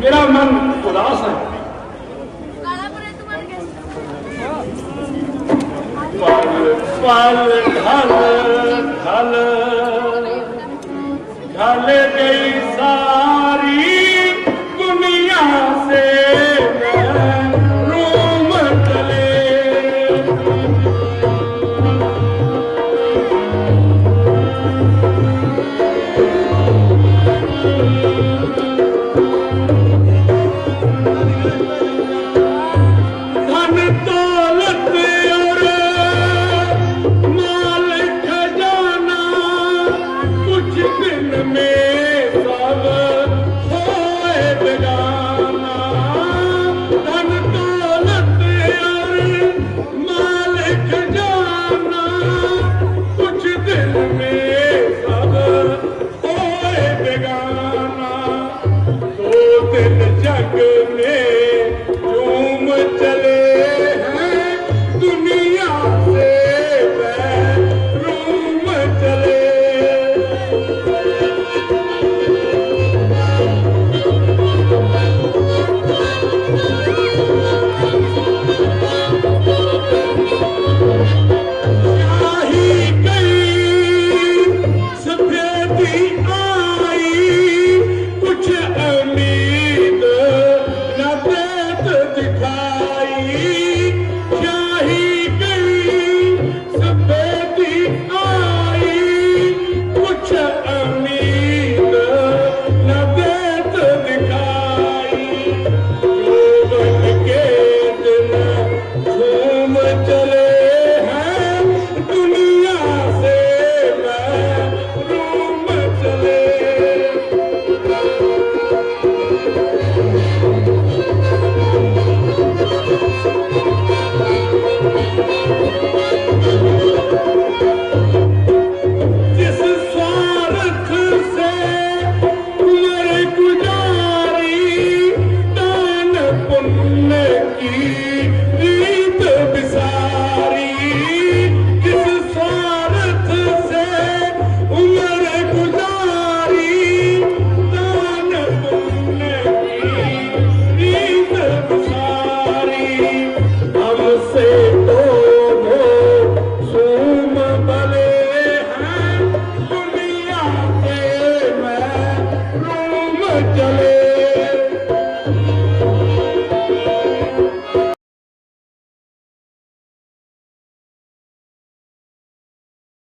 मेरा मन उदास है पल पल घल घल घल गई सा